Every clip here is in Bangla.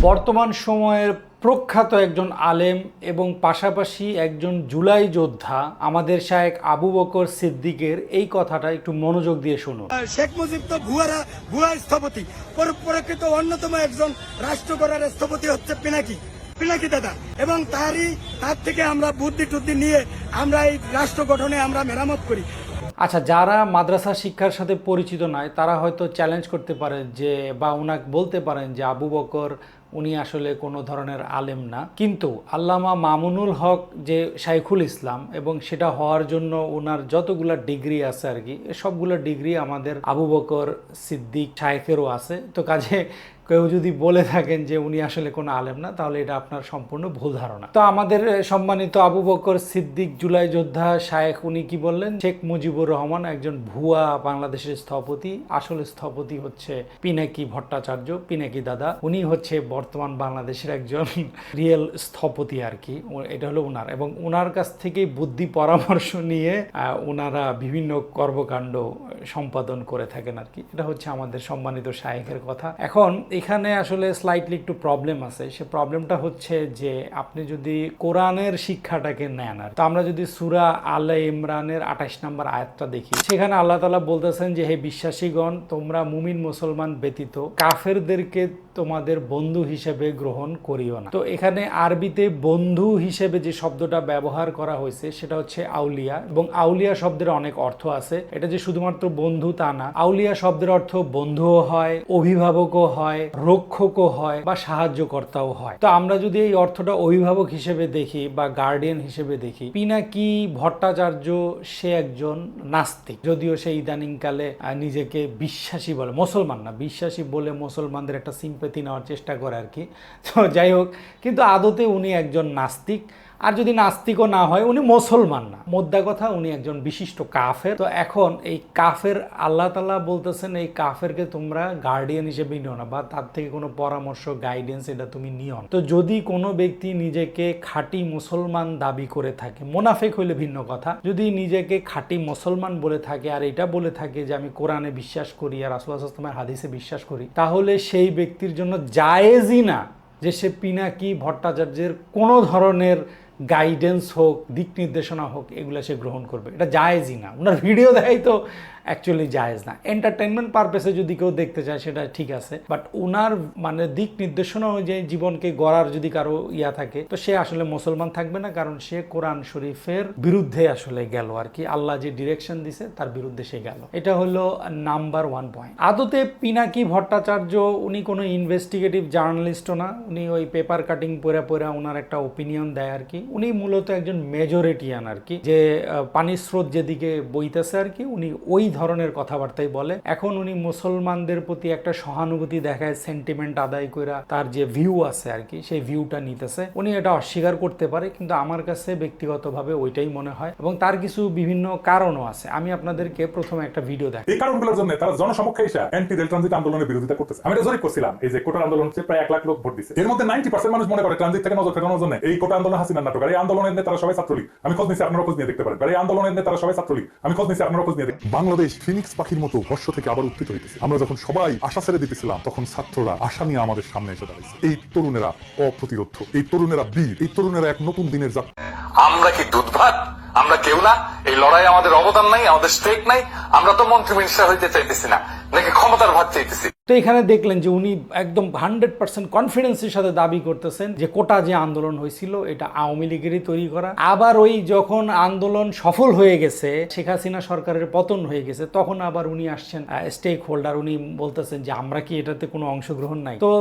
বর্তমান সময়ের প্রখ্যাত একজন আলেম এবং পাশাপাশি একজন জুলাই যোদ্ধা আমাদের শায়েক আবু বকর সিদ্দিকের এই কথাটা একটু মনোযোগ দিয়ে শুনুন। শেখ মুজিব তো ভুয়ারা ভুয়া স্থপতি। পর- প্রকৃত অন্যতম একজন রাষ্ট্র গড়ার স্থপতি হচ্ছে পিনাকি। পিনাকি দাদা। এবং তারই তার থেকে আমরা বুদ্ধি টুদ্ধি নিয়ে আমরা এই রাষ্ট্র গঠনে আমরা মেরামত করি। আচ্ছা যারা মাদ্রাসা শিক্ষার সাথে পরিচিত নয় তারা হয়তো চ্যালেঞ্জ করতে পারেন যে বা ওনাকে বলতে পারেন যে আবু বকর উনি আসলে কোনো ধরনের আলেম না। কিন্তু আল্লামা মামুনুল হক যে শাইখুল ইসলাম এবং সেটা হওয়ার জন্য ওনার যতগুলো ডিগ্রি আছে আর কি সবগুলো ডিগ্রি আমাদের আবু বকর সিদ্দিক শায়েখেরও আছে। তো কাজে কেউ যদি বলে থাকেন যে উনি আসলে কোনো আলেম না, তাহলে এটা আপনার সম্পূর্ণ ভুল ধারণা। তো আমাদের সম্মানিত আবু বকর সিদ্দিক জুলাই যোদ্ধা শায়েখ, উনি কি বললেন? শেখ মুজিবুর রহমান একজন ভুয়া বাংলাদেশের স্থপতি। আসল স্থপতি হচ্ছে পিনাকি ভট্টাচার্য, পিনাকি দাদা। উনি হচ্ছে বর্তমান বাংলাদেশের একজন রিয়েল স্থপতি আর কি। এটা হলো উনার। এবং উনার কাছ থেকে বুদ্ধি পরামর্শ নিয়ে ওনারা বিভিন্ন কর্মকাণ্ড সম্পাদন করে থাকেন আর কি। এটা হচ্ছে আমাদের সম্মানিত শায়েখের কথা। এখন এখানে আসলে স্লাইটলি একটু প্রবলেম আছে। সে প্রবলেমটা হচ্ছে যে আপনি যদি কোরআনের শিক্ষাটাকে নেন আর তো আমরা যদি সুরা আল্লাহ ইমরানের আঠাশ নম্বর আয়াতটা দেখি, সেখানে আল্লাহ তালা বলতেছেন যে, হে বিশ্বাসীগণ, তোমরা মুমিন মুসলমান ব্যতীত কাফেরদেরকে তোমাদের বন্ধু হিসেবে গ্রহণ করিও না। তো এখানে আরবিতে বন্ধু হিসেবে যে শব্দটা ব্যবহার করা হয়েছে, সেটা হচ্ছে আউলিয়া। এবং আউলিয়া শব্দের অনেক অর্থ আছে। এটা যে শুধুমাত্র বন্ধু তা না, আউলিয়া শব্দের অর্থ বন্ধুও হয়, অভিভাবকও হয় রক্ষকও হয় বা সাহায্যকর্তাও হয়। তো আমরা যদি এই অর্থটা অভিভাবক হিসেবে দেখি বা গার্ডিয়ান হিসেবে দেখি, পিনাকি ভট্টাচার্য সে একজন নাস্তিক। যদিও সে ইদানিংকালে নিজেকে বিশ্বাসী বলে, মুসলমান না, বিশ্বাসী বলে মুসলমানদের একটা সিম্পেথি নেওয়ার চেষ্টা করে আর কি। তো যাই হোক, কিন্তু আদতে উনি একজন নাস্তিক। আর যদি নাস্তিকও না হয়, উনি মুসলমান না। মোদ্দা কথা, উনি একজন বিশিষ্ট কাফের। তো এখন এই কাফের, আল্লাহ তালা বলতেছেন, এই কাফেরকে তোমরা গার্ডিয়ান হিসেবে নিও না, বা তার থেকে কোনো পরামর্শ গাইডেন্স এটা তুমি নিও তো যদি কোনো ব্যক্তি নিজেকে খাঁটি মুসলমান দাবি করে থাকে, মোনাফেক হইলে ভিন্ন কথা। যদি নিজেকে খাঁটি মুসলমান বলে থাকে, আর এটা বলে থাকে যে আমি কোরআনে বিশ্বাস করি, আর আসলামের হাদিসে বিশ্বাস করি, তাহলে সেই ব্যক্তির জন্য জায়েজই না যে সে পিনাকি ভট্টাচার্যের কোনো ধরনের গাইডেন্স হোক, দিক নির্দেশনা হোক, এগুলো সে গ্রহণ করবে। এটা জায়েজই না। ওনার ভিডিও দেয় তো অ্যাকচুয়ালি জায়েজ না। এন্টারটেনমেন্ট পারপাসে যদি কেউ দেখতে চায়, সেটা ঠিক আছে। বাট ওনার মানে দিক নির্দেশনা অনুযায়ী জীবনকে গড়ার যদি কারও ইয়া থাকে, তো সে আসলে মুসলমান থাকবে না, কারণ সে কোরআন শরীফের বিরুদ্ধে আসলে গেল আর কি। আল্লাহ যে ডিরেকশন দিছে, তার বিরুদ্ধে সে গেল। এটা হলো নাম্বার ওয়ান পয়েন্ট আদতে পিনাকি ভট্টাচার্য, উনি কোনো ইনভেস্টিগেটিভ জার্নালিস্টও না। উনি ওই পেপার কাটিং পড়ে পড়ে ওনার একটা ওপিনিয়ন দেয় আর কি। উনি মূলত একজন মেজরিটিয়ান আর কি। যে পানির স্রোত যেদিকে বইতেছে আর কি, উনি ওই ধরনের কথাবার্তাই বলে। এখন উনি মুসলমানদের প্রতি একটা সহানুভূতি দেখায় সেন্টিমেন্ট আদায় করে তার যে ভিউ আছে আর কি, সেই ভিউটা নিতেছে। উনি এটা অস্বীকার করতে পারে, কিন্তু আমার কাছে ব্যক্তিগতভাবে ওইটাই মনে হয়। এবং তার কিছু বিভিন্ন কারণও আছে। আমি আপনাদেরকে প্রথমে একটা ভিডিও দেখ এই কারণগুলোর জন্য তারা জনসমক্ষে এসে অ্যান্টি রেল ট্রানজিট আন্দোলনের বিরোধিতা করতেছে। আমি এটা জরিপ করছিলাম, এই যে কোটা আন্দোলন প্রায় এক লাখ লোক ভোট দিচ্ছে এর মধ্যে নাইনটি পার্সেন্ট মানুষ মনে করে ট্রানজিট থেকে নজর ফেরানোর জন্য এই কোটা আন্দোলন আর এই আন্দোলনের নেতারা সবাই ছাত্রলীগ। আমি খোঁজ নিচ্ছি আপনারা খোঁজ নিয়ে দেখতে পারেন। আর এই আন্দোলনের নেতারা সবাই ছাত্রলীগ। আমি খোঁজ নিচ্ছি আপনারা খোঁজ নিয়ে দেখতে বাংলাদেশ ফিনিক্স পাখির মতো হর্ষ থেকে আবার উত্থিত হইতেছে। আমরা যখন সবাই আশা ছেড়ে দিতেছিলাম তখন ছাত্ররা আশা নিয়ে আমাদের সামনে এসে দাঁড়াইছে। এই তরুণেরা অপ্রতিরোধ। এই তরুণেরা বীর। এই তরুণেরা এক নতুন দিনের যাত্রা। আমরা কি দুধ ভাত আমরা কেউ না? এই লড়াই আমাদের অবদান নাই আমাদের স্টেক নাই। আমরা তো মন্ত্রী মিনিস্টার হইতে চাইতেছি না। নাকি ক্ষমতার ভাত চাইতেছি? তো এখানে দেখলেন যে উনি একদম হান্ড্রেড পার্সেন্ট কনফিডেন্সের সাথে দাবি করতেছেন যে কোটা যে আন্দোলন হয়েছিল, এটা আওয়ামী লীগেরই তৈরি করা। আবার ওই যখন আন্দোলন সফল হয়ে গেছে, শেখ হাসিনা সরকারের পতন হয়ে গেছে, তখন আবার উনি আসছেন স্টেক হোল্ডার উনি বলতেছেন যে আমরা কি এটাতে কোনো অংশগ্রহণ নাই। তো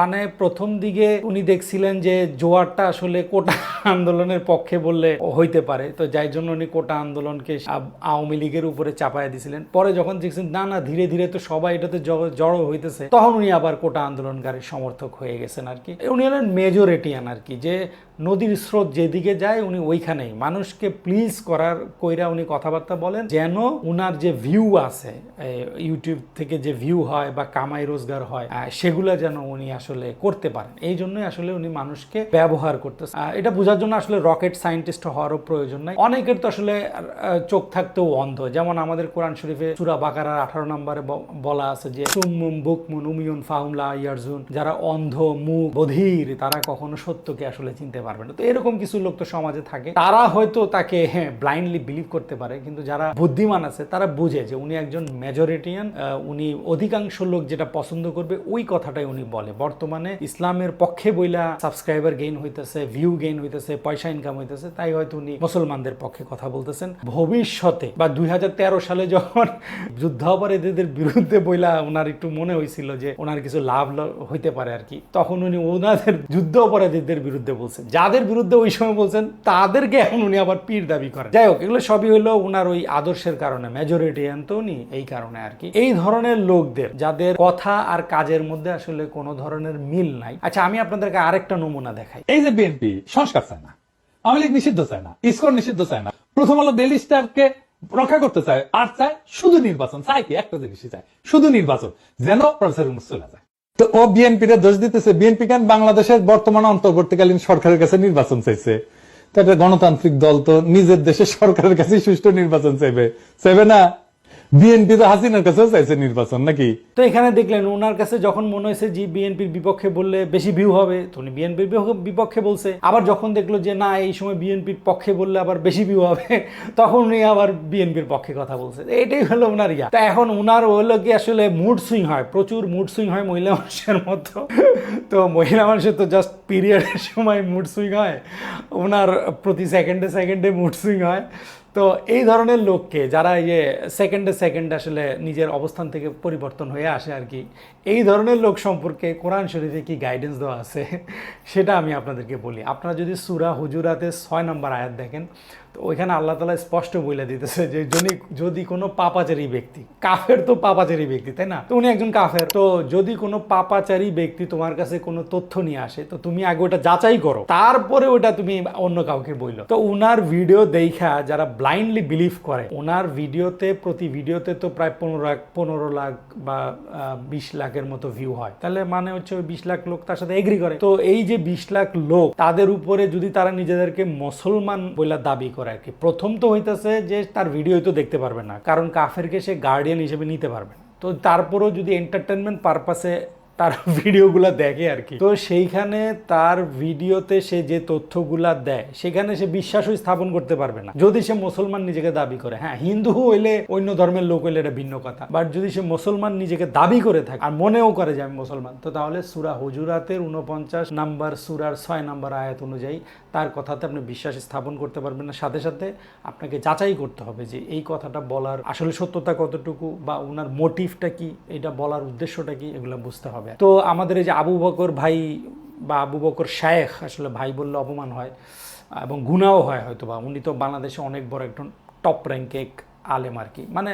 মানে প্রথম দিকে উনি দেখছিলেন যে জোয়ারটা আসলে কোটা আন্দোলনের পক্ষে বললে হইতে পারে। তো যাই জন্য উনি কোটা আন্দোলনকে আওয়ামী লীগের উপরে চাপায় দিছিলেন। পরে যখন দেখছেন, না না, ধীরে ধীরে তো সবাই এটাতে জড়ো হইতেছে তখন উনি আবার কোটা আন্দোলনকারীর সমর্থক হয়ে গেছেন আর কি। উনি হলেন মেজরিটিয়ান আর কি যে নদীর স্রোত যেদিকে যায় উনি ওইখানেই। মানুষকে প্লিজ করার কইরা উনি কথাবার্তা বলেন যেন উনার যে ভিউ আছে ইউটিউব থেকে যে ভিউ হয় বা কামাই রোজগার হয় সেগুলা যেন উনি আসলে করতে পারেন। এই জন্যই আসলে উনি মানুষকে ব্যবহার করতেছে। আহ, এটা বোঝার জন্য আসলে রকেট সায়েন্টিস্ট হওয়ারও প্রয়োজন নাই। অনেকের তো আসলে চোখ থাকতেও অন্ধ। যেমন আমাদের কোরআন শরীফে সুরা বাকারার আঠারো নম্বরে বলা আছে যে সুম্মুম বুকমুন উমিয়ুন ফাহুমলা ইয়ারজুন, যারা অন্ধ, মুখ, বধির, তারা কখনো সত্যকে আসলে চিনতে পারবে না। তো এরকম কিছু লোক তো সমাজে থাকে। তারা হয়তো তাকে হ্যাঁ ব্লাইন্ডলি বিলিভ করতে পারে, কিন্তু যারা বুদ্ধিমান আছে, তারা বুঝে যে উনি একজন মেজরিটিয়ান উনি অধিকাংশ লোক যেটা পছন্দ করবে, ওই কথাটাই উনি বলে। বর্তমানে ইসলামের পক্ষে বইলা সাবস্ক্রাইবার গেইন হইতেছে ভিউ গেইন হইতেছে, পয়সা ইনকাম হইতেছে, তাই হয়তো উনি মুসলমানদের পক্ষে কথা বলতেছেন। ভবিষ্যতে, বা দুই হাজার তেরো সালে যখন যুদ্ধাপরাধীদের বিরুদ্ধে বইলা ওনার একটু মনে হয়েছিল যে ওনার কিছু লাভ হইতে পারে আর কি। তখন উনি ওনাদের যুদ্ধ অপরাধীদের বিরুদ্ধে বলছেন। যাদের বিরুদ্ধে ওই সময় বলছেন, তাদেরকে এখন উনি আবার পীর দাবি করেন। যাই হোক, এগুলো সবই হলো ওনার ওই আদর্শের কারণে মেজরিটি তো উনি এই কারণে আর কি। এই ধরনের লোকদের, যাদের কথা আর কাজের মধ্যে আসলে কোনো ধরনের মিল নাই। আচ্ছা আমি আপনাদেরকে আরেকটা নমুনা দেখাই। এই যে বিএনপি, সংস্কার চায় না, আওয়ামী লীগ নিষিদ্ধ চায় না, ইসকন নিষিদ্ধ চায় না। প্রথম হলো ডেলি স্টারকে রক্ষা করতে চায়। আর চায় শুধু নির্বাচন, চায় কি? একটা জিনিসই চায়, শুধু নির্বাচন, যেন প্রফেসর ইউনূস চলে যায়। তো ও বিএনপি রে দোষ দিতেছে। বিএনপি কেন? বাংলাদেশের বর্তমান অন্তর্বর্তীকালীন সরকারের কাছে নির্বাচন চাইছে। তো একটা গণতান্ত্রিক দল তো নিজের দেশের সরকারের কাছে সুষ্ঠু নির্বাচন চাইবে। চাইবে না? বিএনপি তো হাসিনার কাছেও চাইছে নির্বাচন নাকি? তো এখানে দেখলেন, ওনার কাছে যখন মনে হয়েছে যে বিএনপির বিপক্ষে বললে বেশি ভিউ হবে উনি বিএনপির বিপক্ষে বলছে। আবার যখন দেখল যে না, এই সময় বিএনপির পক্ষে বললে আবার বেশি ভিউ হবে, তখন উনি আবার বিএনপির পক্ষে কথা বলছে। এটাই হলো ওনার ইয়া। তা এখন ওনার হলো কি আসলে মুড সুইং হয়, প্রচুর মুড সুইং হয় মহিলা মানুষের মতো। তো মহিলা মানুষের তো জাস্ট পিরিয়ডের সময় মুড সুইং হয়, ওনার প্রতি সেকেন্ডে সেকেন্ডে মুড সুইং হয়। তো এই ধরনের লোককে যারা ইয়ে সেকেন্ডে সেকেন্ড আসলে নিজের অবস্থান থেকে পরিবর্তন হয়ে আসে আর কি, এই ধরনের লোক সম্পর্কে কোরআন শরীফে কি গাইডেন্স দেওয়া আছে? সেটা আমি আপনাদেরকে বলি। আপনারা যদি সুরা হুজুরাতে ছয় নম্বর আয়াত দেখেন তো ওইখানে আল্লাহ তালা স্পষ্ট বলে দিতেছে যে যদি যদি কোনো পাপাচারী ব্যক্তি, কাফের তো পাপাচারী ব্যক্তি, তাই না? তো উনি একজন কাফের। তো যদি কোনো পাপাচারী ব্যক্তি তোমার কাছে কোনো তথ্য নিয়ে আসে, তো তুমি আগে ওটা যাচাই করো। তারপরে ওটা তুমি অন্য কাউকে বইলো। তো উনার ভিডিও দেখা যারা ব্লাইন্ডলি বিলিভ করে ওনার ভিডিওতে, প্রতি ভিডিওতে তো প্রায় পনেরো লাখ পনেরো লাখ বা বিশ লাখের মতো ভিউ হয়। তাহলে মানে হচ্ছে ওই বিশ লাখ লোক তার সাথে এগ্রি করে। তো এই যে বিশ লাখ লোক, তাদের উপরে যদি তারা নিজেদেরকে মুসলমান বলে দাবি করে আর কি। প্রথম তো হইতেছে যে তার ভিডিও তো দেখতে পারবে না, কারণ কাফেরকে সে গার্ডিয়ান হিসেবে নিতে পারবে না। তো তারপরেও যদি এন্টারটেনমেন্ট পারপাসে তার ভিডিওগুলো দেখে আর কি। তো সেইখানে তার ভিডিওতে সে যে তথ্যগুলা দেয়, সেখানে সে বিশ্বাসই স্থাপন করতে পারবে না। যদি সে মুসলমান নিজেকে দাবি করে হ্যাঁ হিন্দু হইলে অন্য ধর্মের লোক হইলে এটা ভিন্ন কথা বাট যদি সে মুসলমান নিজেকে দাবি করে থাকে, আর মনেও করে যে আমি মুসলমান, তো তাহলে সুরা হজুরাতের উনপঞ্চাশ নাম্বার সুরার ছয় নাম্বার আয়াত অনুযায়ী তার কথাতে আপনি বিশ্বাস স্থাপন করতে পারবেন না। সাথে সাথে আপনাকে যাচাই করতে হবে যে এই কথাটা বলার আসলে সত্যতা কতটুকু বা ওনার মোটিভটা কি, এটা বলার উদ্দেশ্যটা কি, এগুলো বুঝতে হবে। তো আমাদের এই যে আবু বকর ভাই বা আবু বকর শায়েখ আসলে ভাই বললে অপমান হয় এবং গুণাও হয় হয়তো বা উনি তো বাংলাদেশে অনেক বড় একজন টপ র্যাঙ্কে আলেম আর কি। মানে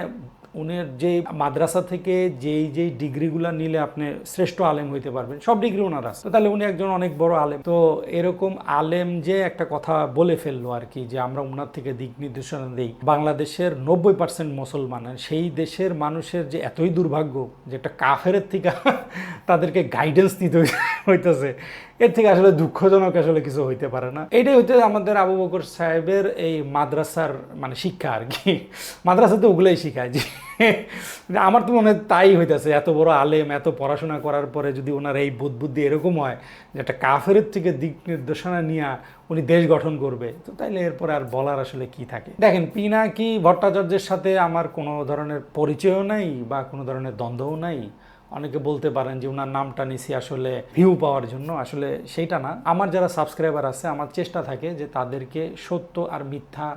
উনি যে মাদ্রাসা থেকে যেই যেই ডিগ্রিগুলো নিলে আপনি শ্রেষ্ঠ আলেম হইতে পারবেন, সব ডিগ্রি ওনার আছে। তাহলে উনি একজন অনেক বড় আলেম। তো এরকম আলেম যে একটা কথা বলে ফেলল আর কি, যে আমরা ওনার থেকে দিক নির্দেশনা দিই, বাংলাদেশের নব্বই পার্সেন্ট মুসলমান সেই দেশের মানুষের যে এতই দুর্ভাগ্য যে একটা কাফের থেকে তাদেরকে গাইডেন্স দিতে হইতেছে এর থেকে আসলে দুঃখজনক আসলে কিছু হইতে পারে না। এটাই হচ্ছে আমাদের আবু বকর সাহেবের এই মাদ্রাসার মানে শিক্ষা আর কি। মাদ্রাসাতে ওগুলোই শিখায় যে, আমার তো মনে হয় তাই হইতেছে, এত বড় আলেম, এত পড়াশোনা করার পরে যদি ওনার এই বোধ বুদ্ধি এরকম হয় যে একটা কাফের থেকে দিক নির্দেশনা নিয়ে উনি দেশ গঠন করবে, তো তাইলে এরপরে আর বলার আসলে কি থাকে? দেখেন, পিনাকি ভট্টাচার্যের সাথে আমার কোনো ধরনের পরিচয়ও নাই বা কোনো ধরনের দ্বন্দ্বও নাই। অনেকে বলতে পারেন যে ওনার নামটা নিছি আসলে ভিউ পাওয়ার জন্য। আসলে সেইটা না। আমার যারা সাবস্ক্রাইবার আছে, আমার চেষ্টা থাকে যে তাদেরকে সত্য আর মিথ্যা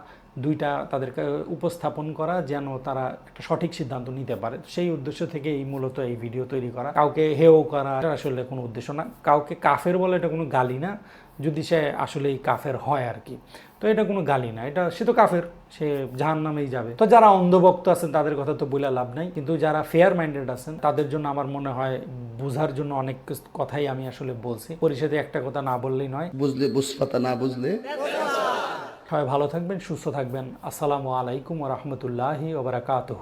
দুইটা তাদেরকে উপস্থাপন করা যেন তারা একটা সঠিক সিদ্ধান্ত নিতে পারে। সেই উদ্দেশ্য থেকে এই মূলত এই ভিডিও তৈরি করা। কাউকে হেও করা আসলে কোনো উদ্দেশ্য না। কাউকে কাফের বলে এটা কোনো গালি না। যদি সে আসলেই কাফের হয় আর কি। তো এটা কোনো গালি না এটা সে তো কাফের সে জাহান নামেই যাবে। তো যারা অন্ধভক্ত আছেন তাদের কথা তো বলে লাভ নাই। কিন্তু যারা ফেয়ার মাইন্ডেড আছেন তাদের জন্য আমার মনে হয় বোঝার জন্য অনেক কথাই আমি আসলে বলছি। পরিষদে একটা কথা না বললেই নয়। বুঝলে বুঝপাতা না বুঝলে। সবাই ভালো থাকবেন সুস্থ থাকবেন। আসসালামু আলাইকুম রহমতুল্লাহি ওবরাকাতহ